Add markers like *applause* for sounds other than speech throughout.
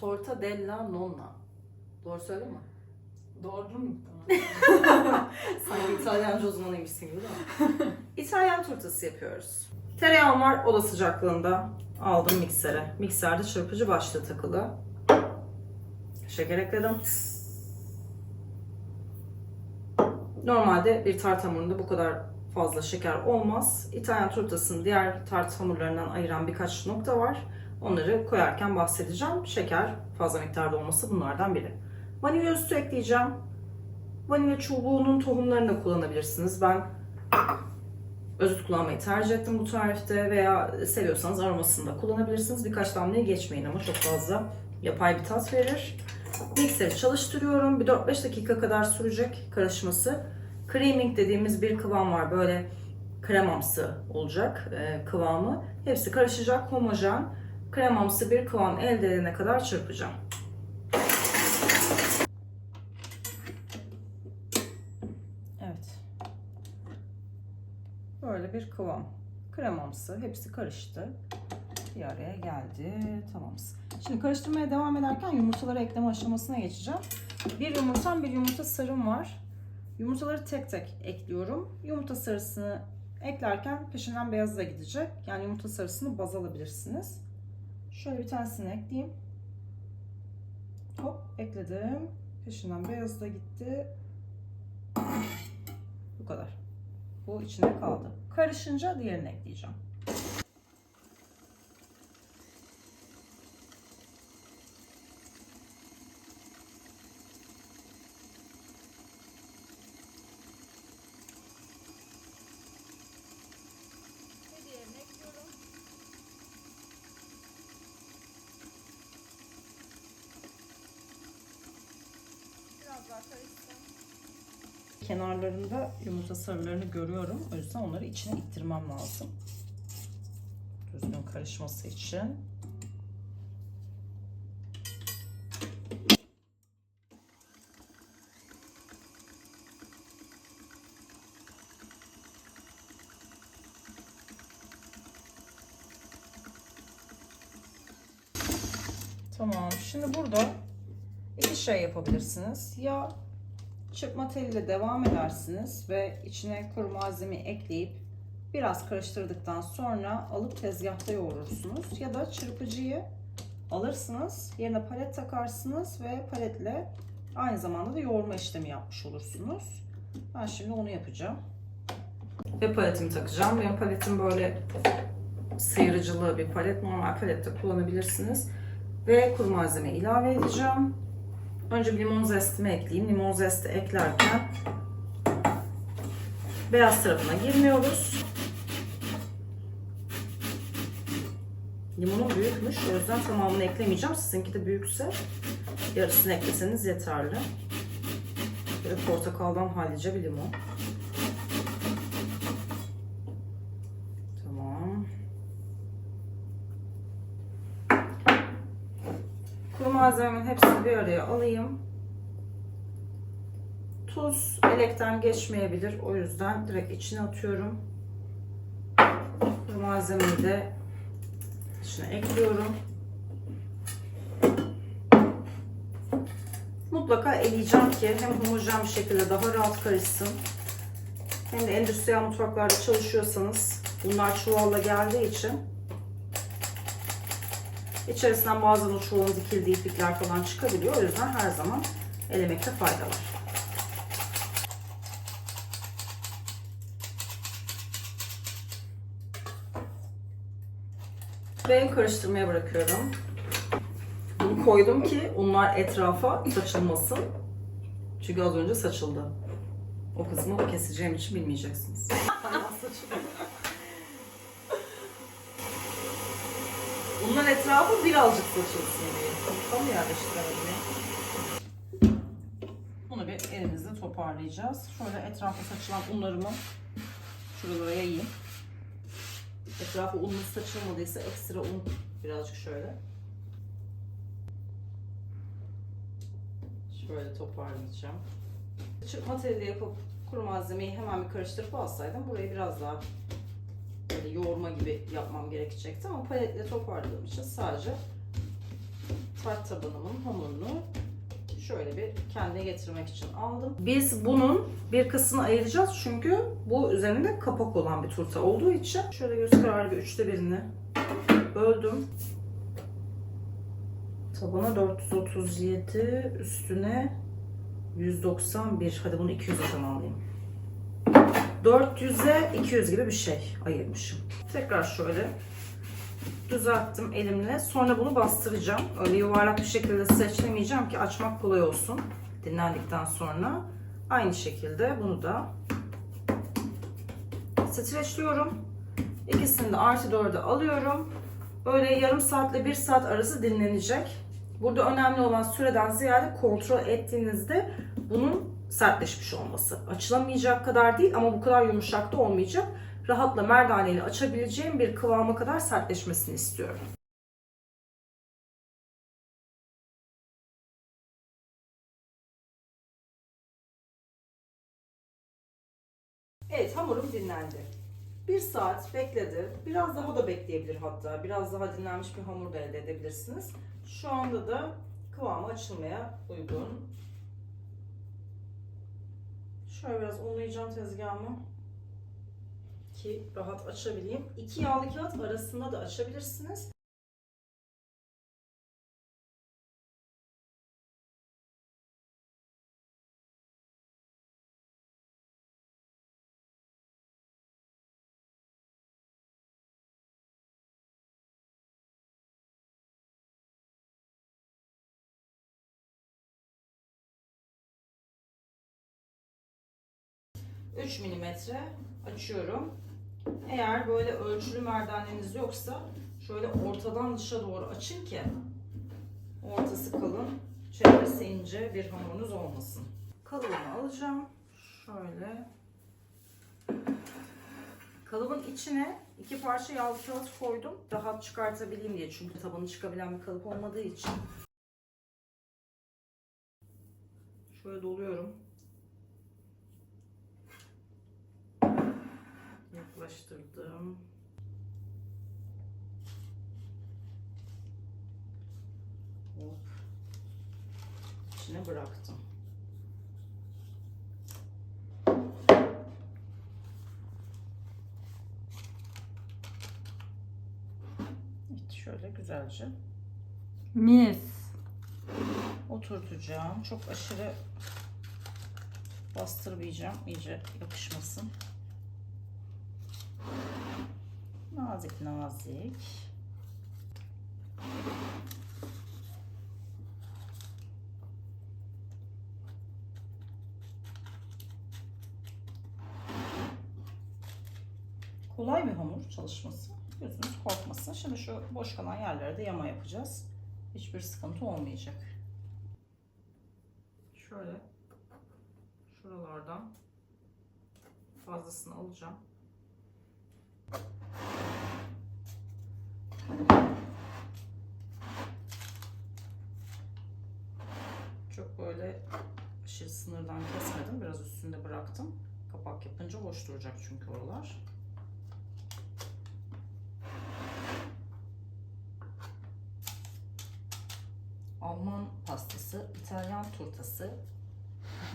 Torta della nonna. Doğru söylüyor mu? Doğru mu? Sanki *laughs* İtalyanca uzmanıymışsın gibi değil mi? İtalyan turtası yapıyoruz. Tereyağım var oda sıcaklığında. Aldım miksere. Mikserde çırpıcı başlığı takılı. Şeker ekledim. Normalde bir tart hamurunda bu kadar fazla şeker olmaz. İtalyan turtasının diğer tart hamurlarından ayıran birkaç nokta var. Onları koyarken bahsedeceğim. Şeker fazla miktarda olması bunlardan biri. Vanilya üstü ekleyeceğim. Vanilya çubuğunun tohumlarını da kullanabilirsiniz. Ben özüt kullanmayı tercih ettim bu tarifte veya seviyorsanız aromasını da kullanabilirsiniz. Birkaç damlaya geçmeyin ama çok fazla yapay bir tat verir. Mikseri çalıştırıyorum. Bir 4-5 dakika kadar sürecek karışması. Creaming dediğimiz bir kıvam var. Böyle kremamsı olacak e, kıvamı. Hepsi karışacak, homojen, kremamsı bir kıvam elde edene kadar çırpacağım. Evet. Böyle bir kıvam. Kremamsı. Hepsi karıştı. Bir araya geldi. Tamamız. Şimdi karıştırmaya devam ederken yumurtaları ekleme aşamasına geçeceğim. Bir yumurtam, bir yumurta sarım var. Yumurtaları tek tek ekliyorum. Yumurta sarısını eklerken peşinden beyazı da gidecek. Yani yumurta sarısını baz alabilirsiniz. Şöyle bir tanesini ekleyeyim. Hop ekledim. Peşinden beyazı da gitti. Bu kadar. Bu içinde kaldı. Karışınca diğerini ekleyeceğim. Kenarlarında yumurta sarılarını görüyorum. O yüzden onları içine ittirmem lazım. Düzgün karışması için. Tamam. Şimdi burada şey yapabilirsiniz. Ya çırpma teliyle devam edersiniz ve içine kuru malzeme ekleyip biraz karıştırdıktan sonra alıp tezgahta yoğurursunuz. Ya da çırpıcıyı alırsınız, yerine palet takarsınız ve paletle aynı zamanda da yoğurma işlemi yapmış olursunuz. Ben şimdi onu yapacağım. Ve paletimi takacağım. Benim paletim böyle sıyırıcılı bir palet. Normal palette kullanabilirsiniz. Ve kuru malzeme ilave edeceğim. Önce bir limon zestimi ekleyeyim. Limon zesti eklerken beyaz tarafına girmiyoruz. Limonum büyükmüş. O yüzden tamamını eklemeyeceğim. Sizinki de büyükse yarısını ekleseniz yeterli. Böyle portakaldan hallice bir limon. Tamam. Kuru malzememin hepsini bir araya alayım. Tuz elekten geçmeyebilir. O yüzden direkt içine atıyorum. Kuru malzemeyi de içine ekliyorum. Mutlaka eleyeceğim ki hem homojen bir şekilde daha rahat karışsın. Hem de endüstriyel mutfaklarda çalışıyorsanız bunlar çuvalla geldiği için İçerisinden bazen çuvalın dikildiği iplikler falan çıkabiliyor. O yüzden her zaman elemekte fayda var. Ve karıştırmaya bırakıyorum. Bunu koydum ki unlar etrafa saçılmasın. Çünkü az önce saçıldı. O kısmı keseceğim için bilmeyeceksiniz. *laughs* Bunların etrafı birazcık saçılsın diye. Tam yerleştirelim. Bunu bir elimizle toparlayacağız. Şöyle etrafa saçılan unlarımı şuralara yayayım. Etrafı unlu saçılmadıysa ekstra un birazcık şöyle. Şöyle toparlayacağım. Çırpma teliyle yapıp kuru malzemeyi hemen bir karıştırıp alsaydım burayı biraz daha böyle yoğurma gibi yapmam gerekecekti ama paletle toparladığım için sadece tart tabanımın hamurunu şöyle bir kendine getirmek için aldım. Biz bunun bir kısmını ayıracağız çünkü bu üzerinde kapak olan bir turta olduğu için şöyle göz kararı bir üçte birini böldüm. Tabana 437 üstüne 191. Hadi bunu 200'e tamamlayayım. 400'e 200 gibi bir şey ayırmışım. Tekrar şöyle düzelttim elimle. Sonra bunu bastıracağım. Öyle yuvarlak bir şekilde seçemeyeceğim ki açmak kolay olsun. Dinlendikten sonra. Aynı şekilde bunu da streçliyorum. İkisini de artı 4'e alıyorum. Böyle yarım saatle bir saat arası dinlenecek. Burada önemli olan süreden ziyade kontrol ettiğinizde bunun sertleşmiş olması. Açılamayacak kadar değil ama bu kadar yumuşak da olmayacak. Rahatla merdaneyle açabileceğim bir kıvama kadar sertleşmesini istiyorum. Evet hamurum dinlendi. Bir saat bekledi. Biraz daha da bekleyebilir hatta. Biraz daha dinlenmiş bir hamur da elde edebilirsiniz. Şu anda da kıvamı açılmaya uygun. Şöyle biraz unlayacağım tezgahımı ki rahat açabileyim. İki yağlı kağıt arasında da açabilirsiniz. Üç milimetre açıyorum. Eğer böyle ölçülü merdaneniz yoksa şöyle ortadan dışa doğru açın ki ortası kalın, çevresi ince bir hamurunuz olmasın. Kalıbımı alacağım. Şöyle. Kalıbın içine iki parça yağlı kağıt koydum. Rahat çıkartabileyim diye. Çünkü tabanı çıkabilen bir kalıp olmadığı için. Şöyle doluyorum. Yaklaştırdım. Hop. İçine bıraktım. Evet, şöyle güzelce Mis. oturtacağım. Çok aşırı bastırmayacağım. iyice yapışmasın. Nazik nazik. Kolay bir hamur çalışması. Gözünüz korkmasın. Şimdi şu boş kalan yerlere de yama yapacağız. Hiçbir sıkıntı olmayacak. Şöyle şuralardan fazlasını alacağım. Çok böyle aşırı sınırdan kesmedim. Biraz üstünde bıraktım. Kapak yapınca boş duracak çünkü oralar. Alman pastası, İtalyan turtası.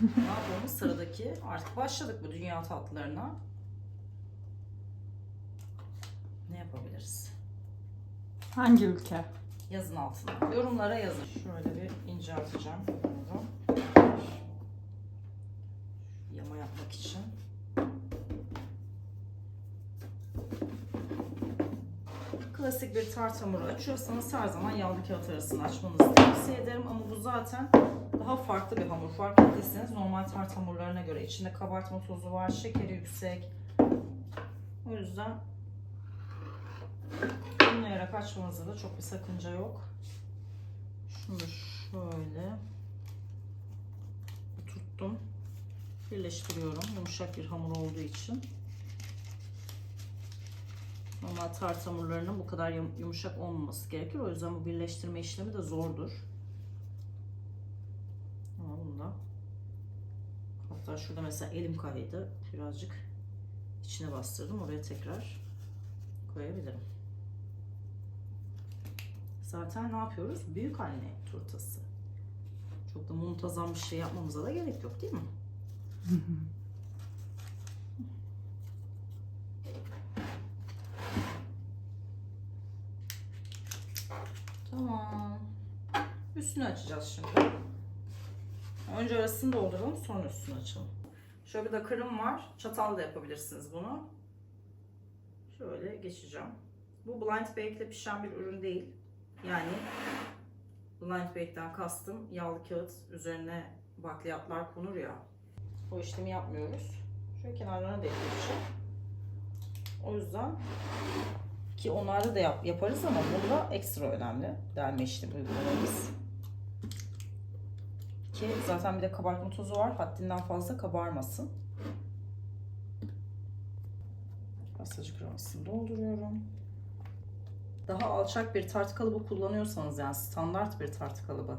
*laughs* ne yapalım sıradaki? Artık başladık bu dünya tatlılarına. Ne yapabiliriz? Hangi ülke? Yazın altına. Yorumlara yazın. Şöyle bir incelteceğim. Bunu. Yama yapmak için. Klasik bir tart hamuru açıyorsanız her zaman yağlı kağıt arasını açmanızı tavsiye ederim. Ama bu zaten daha farklı bir hamur. Fark ettiyseniz normal tart hamurlarına göre içinde kabartma tozu var, şekeri yüksek. O yüzden unlayarak açmanızda da çok bir sakınca yok. Şunu şöyle oturttum. Birleştiriyorum. Yumuşak bir hamur olduğu için. Normal tart hamurlarının bu kadar yum- yumuşak olmaması gerekir. O yüzden bu birleştirme işlemi de zordur. Ama bunda hatta şurada mesela elim kaydı. Birazcık içine bastırdım. Oraya tekrar koyabilirim. Zaten ne yapıyoruz? Büyük anne turtası. Çok da muntazam bir şey yapmamıza da gerek yok değil mi? Tamam. Üstünü açacağız şimdi. Önce arasını dolduralım sonra üstünü açalım. Şöyle bir de kırım var. Çatal da yapabilirsiniz bunu. Şöyle geçeceğim. Bu blind bake ile pişen bir ürün değil. Yani blind bake'den kastım yağlı kağıt üzerine bakliyatlar konur ya. O işlemi yapmıyoruz. Şöyle kenarlarına da yapacağım. O yüzden ki onlarda da yap, yaparız ama bunda ekstra önemli. Delme işlemi uygulamamız. Ki zaten bir de kabartma tozu var. Haddinden fazla kabarmasın. Pastacı kremasını dolduruyorum. Daha alçak bir tart kalıbı kullanıyorsanız yani standart bir tart kalıbı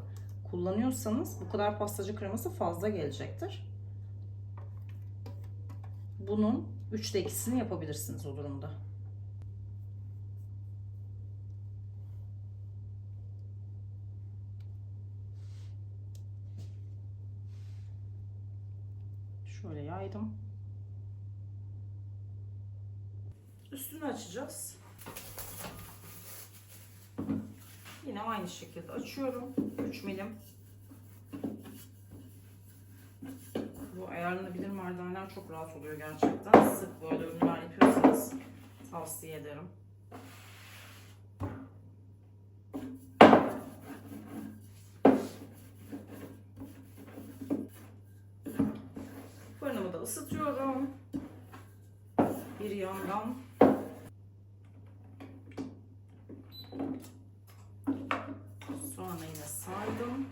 kullanıyorsanız bu kadar pastacı kreması fazla gelecektir. Bunun 3'te 2'sini yapabilirsiniz o durumda. Şöyle yaydım. Üstünü açacağız. Yine aynı şekilde açıyorum. 3 milim. Bu ayarlanabilir merdaneler çok rahat oluyor gerçekten. Sık böyle ürünler yapıyorsanız tavsiye ederim. Fırınımı da ısıtıyorum. Bir yandan Yine sardım.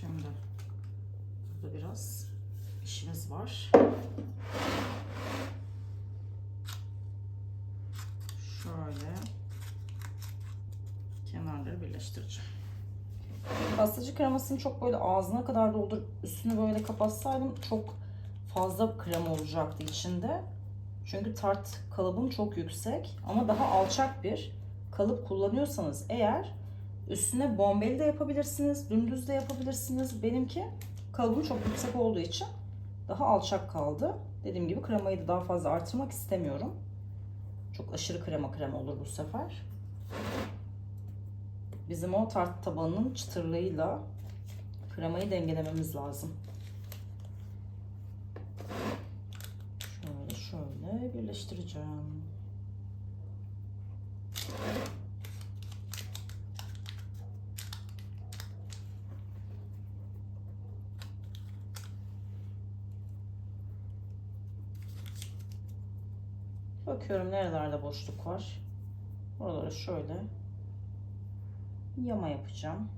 Şimdi burada biraz işimiz var. Şöyle kenarları birleştireceğim. Pastacı kremasını çok böyle ağzına kadar doldurup üstünü böyle kapatsaydım çok fazla krema olacaktı içinde. Çünkü tart kalıbım çok yüksek ama daha alçak bir kalıp kullanıyorsanız eğer üstüne bombeli de yapabilirsiniz, dümdüz de yapabilirsiniz. Benimki kalıbım çok yüksek olduğu için daha alçak kaldı. Dediğim gibi kremayı da daha fazla artırmak istemiyorum. Çok aşırı krema krema olur bu sefer bizim o tart tabanının çıtırlığıyla kremayı dengelememiz lazım. Şöyle şöyle birleştireceğim. Bakıyorum nerelerde boşluk var. Oraları şöyle yama yapacağım.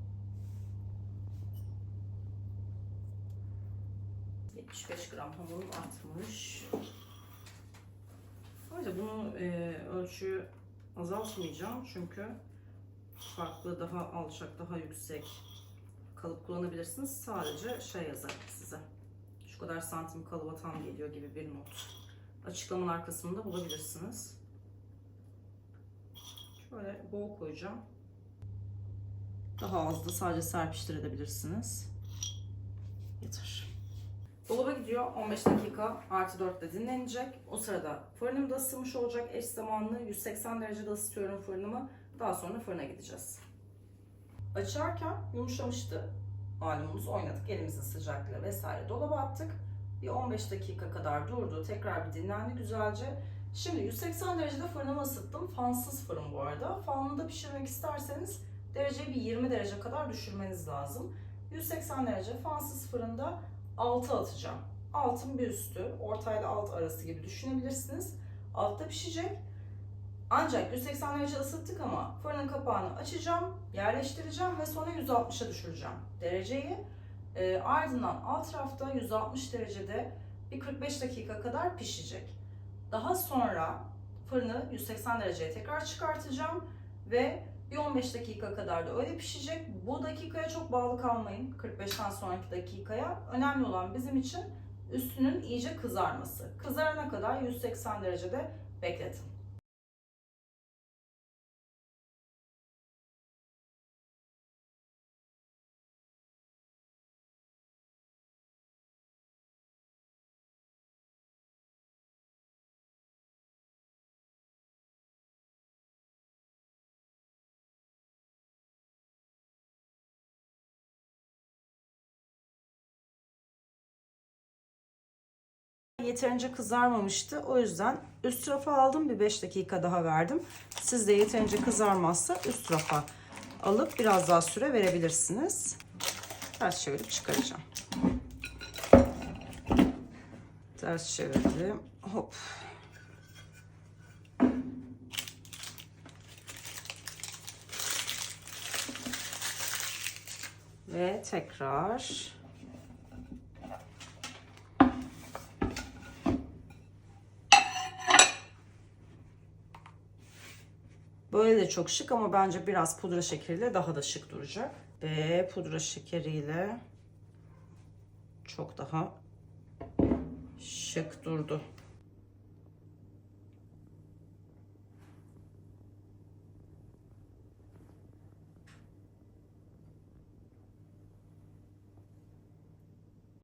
75 gram hamurum artmış. Ayrıca bunu e, ölçüyü azaltmayacağım çünkü farklı daha alçak daha yüksek kalıp kullanabilirsiniz. Sadece şey yazar size. Şu kadar santim kalıba tam geliyor gibi bir not. Açıklamalar kısmında bulabilirsiniz. Şöyle bol koyacağım. Daha az da sadece serpiştirebilirsiniz. Yeter. Dolaba gidiyor. 15 dakika artı 4'te dinlenecek. O sırada fırınım da ısınmış olacak. Eş zamanlı 180 derecede ısıtıyorum fırınımı. Daha sonra fırına gideceğiz. Açarken yumuşamıştı. Malumunuz oynadık. Elimizin sıcaklığı vesaire dolaba attık. Bir 15 dakika kadar durdu. Tekrar bir dinlendi güzelce. Şimdi 180 derecede fırınımı ısıttım. Fansız fırın bu arada. Fanlı pişirmek isterseniz dereceyi bir 20 derece kadar düşürmeniz lazım. 180 derece fansız fırında 6 atacağım. Altın bir üstü, ortayla alt arası gibi düşünebilirsiniz. Altta pişecek. Ancak 180 derece ısıttık ama fırının kapağını açacağım, yerleştireceğim ve sonra 160'a düşüreceğim dereceyi. E, ardından alt tarafta 160 derecede bir 45 dakika kadar pişecek. Daha sonra fırını 180 dereceye tekrar çıkartacağım ve Bir 15 dakika kadar da öyle pişecek. Bu dakikaya çok bağlı kalmayın. 45'ten sonraki dakikaya. Önemli olan bizim için üstünün iyice kızarması. Kızarana kadar 180 derecede bekletin. Yeterince kızarmamıştı. O yüzden üst rafa aldım. Bir 5 dakika daha verdim. Siz de yeterince kızarmazsa üst rafa alıp biraz daha süre verebilirsiniz. Ters çevirip çıkaracağım. Ters çevirdim. Hop. Ve tekrar Böyle de çok şık ama bence biraz pudra şekeriyle daha da şık duracak. Ve pudra şekeriyle çok daha şık durdu.